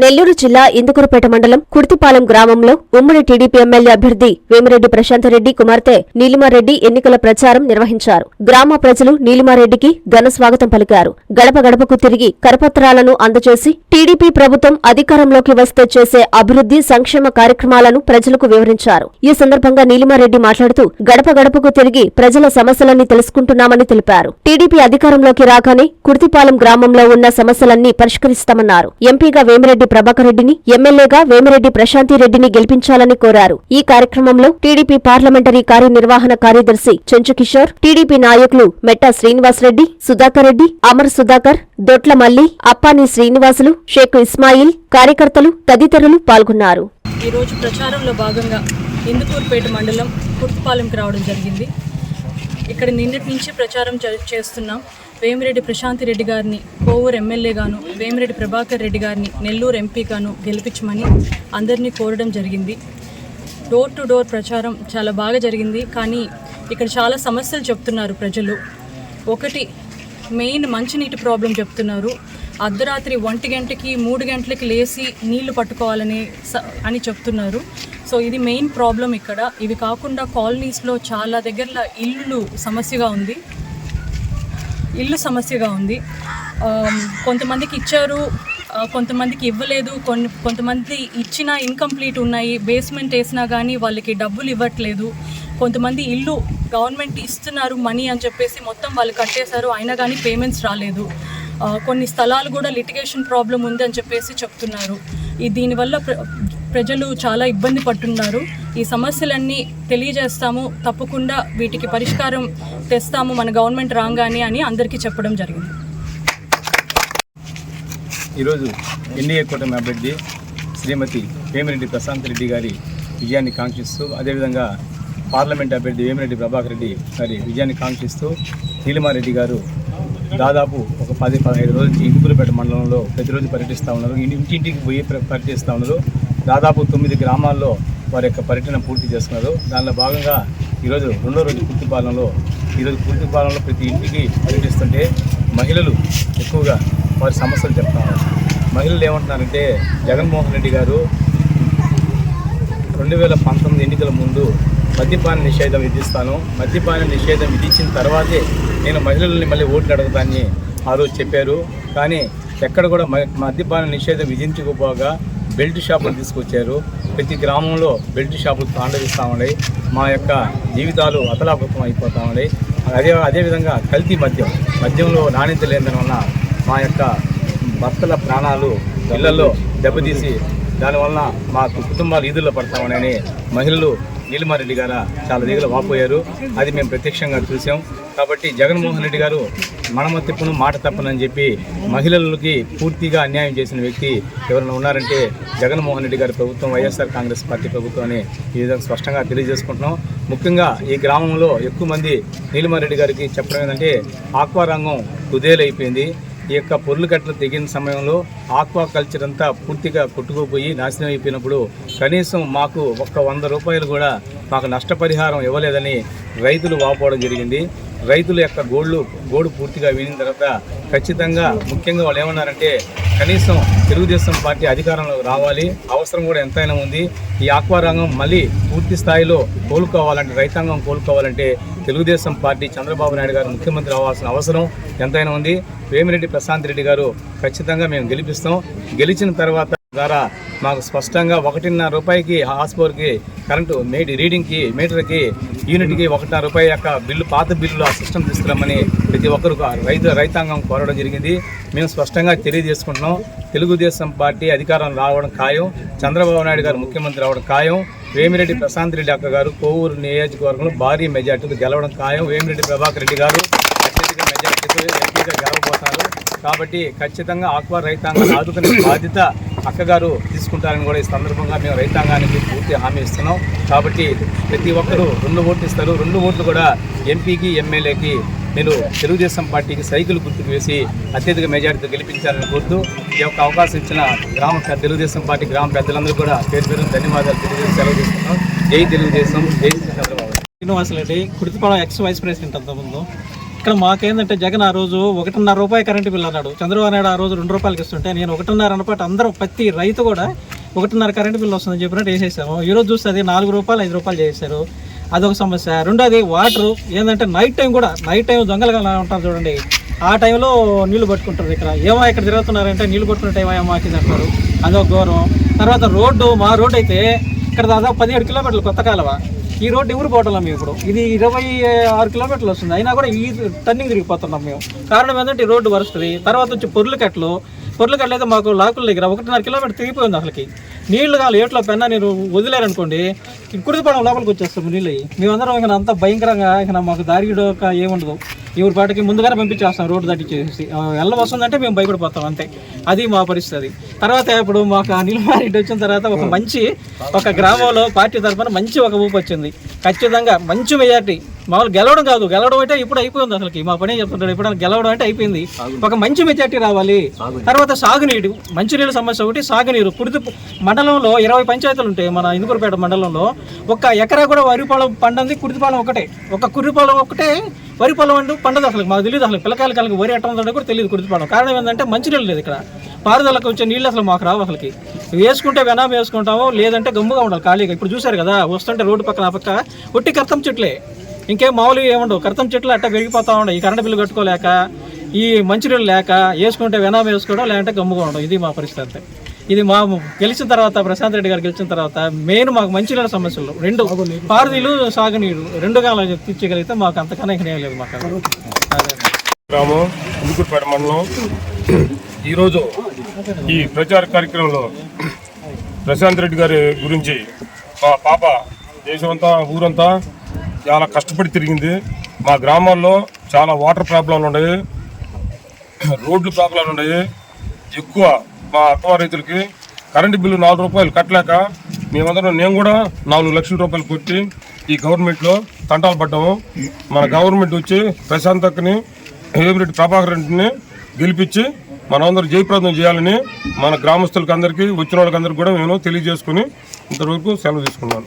నెల్లూరు జిల్లా ఇందుకూరుపేట మండలం కుర్తిపాలెం గ్రామంలో ఉమ్మడి టీడీపీ ఎమ్మెల్యే అభ్యర్థి వేమిరెడ్డి ప్రశాంతరెడ్డి కుమార్తె నీలిమారెడ్డి ఎన్నికల ప్రచారం నిర్వహించారు. గ్రామ ప్రజలు నీలిమారెడ్డికి ఘన స్వాగతం పలికారు. గడప గడపకు తిరిగి కరపత్రాలను అందజేసి టీడీపీ ప్రభుత్వం అధికారంలోకి వస్తే చేసే అభివృద్ధి సంక్షేమ కార్యక్రమాలను ప్రజలకు వివరించారు. ఈ సందర్భంగా నీలిమారెడ్డి మాట్లాడుతూ గడప గడపకు తిరిగి ప్రజల సమస్యలన్నీ తెలుసుకుంటున్నామని తెలిపారు. టీడీపీ అధికారంలోకి రాగానే కుర్తిపాలెం గ్రామంలో ఉన్న సమస్యలన్నీ పరిష్కరిస్తామన్నారు. ఎంపీగా వేమిరెడ్డి ప్రభాకర్ రెడ్డిని ఎమ్మెల్యేగా వేమిరెడ్డి ప్రశాంతిరెడ్డిని గెలిపించాలని కోరారు. ఈ కార్యక్రమంలో టీడీపీ పార్లమెంటరీ కార్యనిర్వహణ కార్యదర్శి చెంచుకిషోర్ టీడీపీ నాయకులు మెట్టా శ్రీనివాసరెడ్డి సుధాకర్ రెడ్డి అమర్ సుధాకర్ దొట్ల మల్లి అప్పాని శ్రీనివాసులు షేక్ ఇస్మాయిల్ కార్యకర్తలు తదితరులు పాల్గొన్నారు. ఈ రోజు ప్రచారంలో భాగంగా ఇందుకూరుపేట మండలం రావడం జరిగింది. ఇక్కడ నిన్నటి నుంచి ప్రచారం చేస్తున్నాం. వేమిరెడ్డి ప్రశాంతి రెడ్డి గారిని కోవూరు ఎమ్మెల్యేగాను వేమిరెడ్డి ప్రభాకర్ రెడ్డి గారిని నెల్లూరు ఎంపీగాను గెలిపించమని అందరినీ కోరడం జరిగింది. డోర్ టు డోర్ ప్రచారం చాలా బాగా జరిగింది. కానీ ఇక్కడ చాలా సమస్యలు చెప్తున్నారు ప్రజలు. ఒకటి మెయిన్ మంచినీటి ప్రాబ్లం చెప్తున్నారు. అర్ధరాత్రి ఒంటి గంటకి మూడు గంటలకి లేచి నీళ్ళు పట్టుకోవాలని స- అని చెప్తున్నారు. సో ఇది మెయిన్ ప్రాబ్లం ఇక్కడ. ఇవి కాకుండా కాలనీస్లో చాలా దగ్గరలో ఇల్లులు సమస్యగా ఉంది. ఇల్లు సమస్యగా ఉంది. కొంతమందికి ఇచ్చారు కొంతమందికి ఇవ్వలేదు కొన్ని కొంతమంది ఇచ్చిన ఇన్కంప్లీట్ ఉన్నాయి బేస్మెంట్ వేసినా కానీ వాళ్ళకి డబ్బులు ఇవ్వట్లేదు. కొంతమంది ఇల్లు గవర్నమెంట్ ఇస్తున్నారు మనీ అని చెప్పేసి మొత్తం వాళ్ళు కట్టేశారు అయినా కానీ పేమెంట్స్ రాలేదు. కొన్ని స్థలాలు కూడా లిటిగేషన్ ప్రాబ్లం ఉంది అని చెప్పేసి చెప్తున్నారు. ఈ దీనివల్ల ప్ర ప్రజలు చాలా ఇబ్బంది పడుతున్నారు. ఈ సమస్యలన్నీ తెలియజేస్తాము. తప్పకుండా వీటికి పరిష్కారం తెస్తాము మన గవర్నమెంట్ రాగానే అని అందరికీ చెప్పడం జరిగింది. ఈరోజు ఎన్డీఏ కూటమి అభ్యర్థి శ్రీమతి వేమిరెడ్డి ప్రశాంత్ రెడ్డి గారి విజయాన్ని కాంక్షిస్తూ అదేవిధంగా పార్లమెంట్ అభ్యర్థి వేమిరెడ్డి ప్రభాకర్ రెడ్డి గారి విజయాన్ని కాంక్షిస్తూ నీలిమారెడ్డి గారు దాదాపు ఒక పది పదహైదు రోజుల నుంచి ఇందుకులపేట మండలంలో ప్రతిరోజు పర్యటిస్తూ ఉన్నారు. ఇంటింటికి పోయి పర్యటిస్తూ ఉన్నారు. దాదాపు తొమ్మిది గ్రామాల్లో వారి యొక్క పర్యటన పూర్తి చేస్తున్నారు. దానిలో భాగంగా ఈరోజు రెండో రోజు పూర్తిపాలెంలో ఈరోజు పూర్తిపాలెంలో ప్రతి ఇంటికి పర్యటిస్తుంటే మహిళలు ఎక్కువగా వారి సమస్యలు చెప్తున్నారు మహిళలు ఏమంటున్నారంటే జగన్మోహన్ రెడ్డి గారు రెండు వేల పంతొమ్మిది ఎన్నికల ముందు మద్యపాన నిషేధం విధిస్తాను మద్యపాన నిషేధం విధించిన తర్వాతే నేను మహిళల్ని మళ్ళీ ఓట్లు అడుగుతానని ఆ రోజు చెప్పారు. కానీ ఎక్కడ కూడా మ- మద్యపాన నిషేధం విధించకపోగా బెల్ట్ షాపులు తీసుకొచ్చారు. ప్రతి గ్రామంలో బెల్ట్ షాపులు తాండవిస్తామని మా యొక్క జీవితాలు అతలాకుతం అయిపోతామని అదే అదేవిధంగా కల్తీ మద్యం మద్యంలో నాణ్యత లేని వలన మా యొక్క భర్తల ప్రాణాలు ఇళ్ళలో దెబ్బతీసి దానివల్ల మా కుటుంబాలు ఈదుల్లో పడతామని మహిళలు నీలిమారెడ్డి గారు చాలా దిగులు వాపోయారు. అది మేము ప్రత్యక్షంగా చూసాం. కాబట్టి జగన్మోహన్ రెడ్డి గారు మనమ తిప్పును మాట తప్పనని చెప్పి మహిళలకి పూర్తిగా అన్యాయం చేసిన వ్యక్తి ఎవరైనా ఉన్నారంటే జగన్మోహన్ రెడ్డి గారి ప్రభుత్వం వైఎస్ఆర్ కాంగ్రెస్ పార్టీ ప్రభుత్వం అని ఈ విధంగా స్పష్టంగా తెలియజేసుకుంటున్నాం. ముఖ్యంగా ఈ గ్రామంలో ఎక్కువ మంది నీలిమారెడ్డి గారికి చెప్పడం ఏంటంటే ఆక్వా రంగం కుదేలైపోయింది. ఈ యొక్క పొర్లు కట్టలు తెగిన సమయంలో ఆక్వా కల్చర్ అంతా పూర్తిగా కొట్టుకుపోయి నాశనం అయిపోయినప్పుడు కనీసం మాకు ఒక్క వంద రూపాయలు కూడా మాకు నష్టపరిహారం ఇవ్వలేదని రైతులు వాపోవడం జరిగింది. రైతుల యొక్క గోళ్ళు గోడు పూర్తిగా వినిన తర్వాత ఖచ్చితంగా ముఖ్యంగా వాళ్ళు ఏమన్నారంటే కనీసం తెలుగుదేశం పార్టీ అధికారంలోకి రావాలి. అవసరం కూడా ఎంతైనా ఉంది. ఈ ఆక్వా రంగం మళ్ళీ పూర్తి స్థాయిలో కోలుకోవాలంటే రైతాంగం కోలుకోవాలంటే తెలుగుదేశం పార్టీ చంద్రబాబు నాయుడు గారు ముఖ్యమంత్రి అవ్వాల్సిన అవసరం ఎంతైనా ఉంది. వేమిరెడ్డి ప్రశాంత్ రెడ్డి గారు ఖచ్చితంగా మేము గెలిపిస్తాం. గెలిచిన తర్వాత ద్వారా మాకు స్పష్టంగా ఒకటిన్నర రూపాయికి హాస్పోర్కి కరెంటు మేడి రీడింగ్కి మీటర్కి యూనిట్కి ఒకటిన్నర రూపాయి యొక్క బిల్లు పాత బిల్లు ఆ సిస్టమ్ తీసుకురమ్మని ప్రతి ఒక్కరు రైతు రైతాంగం కోరడం జరిగింది. మేము స్పష్టంగా తెలియజేసుకుంటున్నాం. తెలుగుదేశం పార్టీ అధికారం రావడం ఖాయం. చంద్రబాబు నాయుడు గారు ముఖ్యమంత్రి రావడం ఖాయం. వేమిరెడ్డి ప్రశాంత్ రెడ్డి అక్క గారు కోవూరు నియోజకవర్గంలో భారీ మెజార్టీతో గెలవడం ఖాయం. వేమిరెడ్డి ప్రభాకర్ రెడ్డి గారు అత్యధిక మెజార్టీతో ఎంపీగా గెలవబోతారు. కాబట్టి ఖచ్చితంగా ఆక్వా రైతాంగం ఆదుకునే బాధ్యత అక్కగారు తీసుకుంటారని కూడా ఈ సందర్భంగా మేము రైతాంగానికి పూర్తి హామీ ఇస్తున్నాం. కాబట్టి ప్రతి ఒక్కరూ రెండు ఓట్లు ఇస్తారు. రెండు ఓట్లు కూడా ఎంపీకి ఎమ్మెల్యేకి నేను తెలుగుదేశం పార్టీకి సైకిల్ గుర్తుకు వేసి అత్యధిక మెజారిటీతో గెలిపించాలని కోరుతూ ఈ యొక్క అవకాశం ఇచ్చిన గ్రామ తెలుగుదేశం పార్టీ గ్రామ పెద్దలందరూ కూడా పేరు పేరు ధన్యవాదాలు తెలియజేసి సెలవు తీసుకున్నాం జై తెలుగుదేశం జై Shri Chandrababu Srinivasa Reddy ex vice president అంతకుముందు ఇక్కడ మాకేందంటే జగన్ ఆ రోజు ఒకటిన్నర రూపాయి కరెంటు బిల్ అన్నాడు. చంద్రబాబు నాయుడు ఆ రోజు రెండు రూపాయలకి ఇస్తుంటే నేను ఒకటిన్నర అనపాటు అందరం ప్రతి రైతు కూడా ఒకటిన్నర కరెంటు బిల్ వస్తుందని చెప్పినట్టు వేసేసాము. ఈ రోజు చూస్తే అది నాలుగు రూపాయలు ఐదు రూపాయలు చేశారు. అదొక సమస్య. రెండోది వాటర్. ఏంటంటే నైట్ టైం కూడా నైట్ టైం దొంగలుగా ఉంటారు చూడండి. ఆ టైంలో నీళ్ళు పట్టుకుంటారు ఇక్కడ. ఏమో ఇక్కడ తిరుగుతున్నారంటే నీళ్ళు పట్టుకున్న టైం ఏమో మాకింది అంటారు. అదొక గౌరవం తర్వాత రోడ్డు మా రోడ్డు అయితే ఇక్కడ దాదాపు పదిహేడు కిలోమీటర్లు కొత్త కాలువ. ఈ రోడ్డు ఎవరు పోవటం మేము ఇప్పుడు. ఇది ఇరవై ఆరు కిలోమీటర్లు వస్తుంది. అయినా కూడా ఈ టర్నింగ్ తిరిగిపోతున్నాం మేము. కారణం ఏంటంటే ఈ రోడ్డు వరుస్తుంది తర్వాత వచ్చి పొర్లు కట్లు పొర్లు కట్లు అయితే మాకు లాకుల దగ్గర ఒకటిన్నర కిలోమీటర్ తిరిగిపోయింది అసలుకి. నీళ్ళు కావాలి ఏట్లో పెన్నా నేను వదిలేరనుకోండి కుడిపడం లోపలికి వచ్చేస్తాము నీళ్ళు. అయ్యి. మేమందరం ఇక అంత భయంకరంగా ఇక మాకు దారి ఒక ఏముండదు. ఎవరి పాటికి ముందుగానే పంపించేస్తాం రోడ్డు దాటించేసి ఆ, వస్తుందంటే మేము భయపడిపోతాం అంతే. అది మా పరిస్థితి. తర్వాత ఇప్పుడు మాకు ఆ నీలమారెడ్డి వచ్చిన తర్వాత ఒక మంచి ఒక గ్రామంలో పార్టీ తరఫున మంచి ఒక ఊపు వచ్చింది. ఖచ్చితంగా మంచి మెజార్టీ. మామూలు గెలవడం కాదు గెలవడం అంటే ఇప్పుడు అయిపోయింది అసలుకి. మా పని చెప్తుంటాడు? ఇప్పుడు గెలవడం అంటే అయిపోయింది. ఒక మంచి మెజార్టీ రావాలి. తర్వాత సాగునీరు మంచినీళ్ళ సమస్య ఒకటి సాగునీరు. కుడితి మండలంలో ఇరవై పంచాయతీలు ఉంటాయి మన ఇందుకూరుపేట మండలంలో. ఒక ఎకరా కూడా వరి పొలం పండంది కుడితిపాలెం ఒకటే. ఒక కుర్రిపాలెం ఒకటే వరి పొలం అంటూ పండదు అసలు మాకు తెలియదు అసలు. పిల్లకాయలు కలిగి వరి ఎట్టడం కూడా తెలియదు కుడితిపాలెం కారణం ఏంటంటే మంచినీళ్ళు లేదు ఇక్కడ. పారుదలకు వచ్చే నీళ్ళు అసలు మాకు రావు అసలుకి. వేసుకుంటే వెనాం వేసుకుంటాము లేదంటే గమ్ముగా ఉండాలి ఖాళీగా. ఇప్పుడు చూశారు కదా వస్తుంటే రోడ్డు పక్కన ఆ పక్క ఒట్టి కర్తం చెట్లే. ఇంకేం మామూలుగా ఏముండవు కర్తం చెట్లు అట్ట పెరిగిపోతా ఉన్నాయి ఈ కరెంట్ బిల్లు కట్టుకోలేక ఈ మంచినీళ్ళు లేక వేసుకుంటే వెనాం వేసుకోవడం లేదంటే గమ్ముగా ఉండడం. ఇది మా పరిస్థితి అంతే. ఇది మా గెలిచిన తర్వాత ప్రశాంత్ రెడ్డి గారు గెలిచిన తర్వాత మెయిన్ మాకు మంచినీళ్ళ సమస్యలు రెండు పారుదీలు సాగునీరు. రెండు కాలం తీర్చగలిగితే మాకు అంతకన్నా ఇంకా ఏం లేదు మాకు. గ్రామం మండలం. ఈరోజు ఈ ప్రచార కార్యక్రమంలో ప్రశాంత్ రెడ్డి గారి గురించి మా పాప దేశమంతా ఊరంతా చాలా కష్టపడి తిరిగింది. మా గ్రామాల్లో చాలా వాటర్ ప్రాబ్లంలు ఉన్నాయి. రోడ్లు ప్రాబ్లంలు ఉన్నాయి. ఎక్కువ మా అక్కవ రైతులకి కరెంటు బిల్లు నాలుగు రూపాయలు కట్టలేక మేమందరం నేను కూడా నాలుగు లక్షల రూపాయలు కొట్టి ఈ గవర్నమెంట్లో తంటాలు పడ్డాము. మన గవర్నమెంట్ వచ్చి ప్రశాంత్ అక్కని వేమిరెడ్డి ప్రభాకర్ రెడ్డిని గెలిపించి మనందరూ జయప్రదం చేయాలని మన గ్రామస్తులకి అందరికీ వచ్చిన వాళ్ళకందరికీ కూడా నేను తెలియజేసుకుని ఇంతవరకు సెలవు తీసుకున్నాను.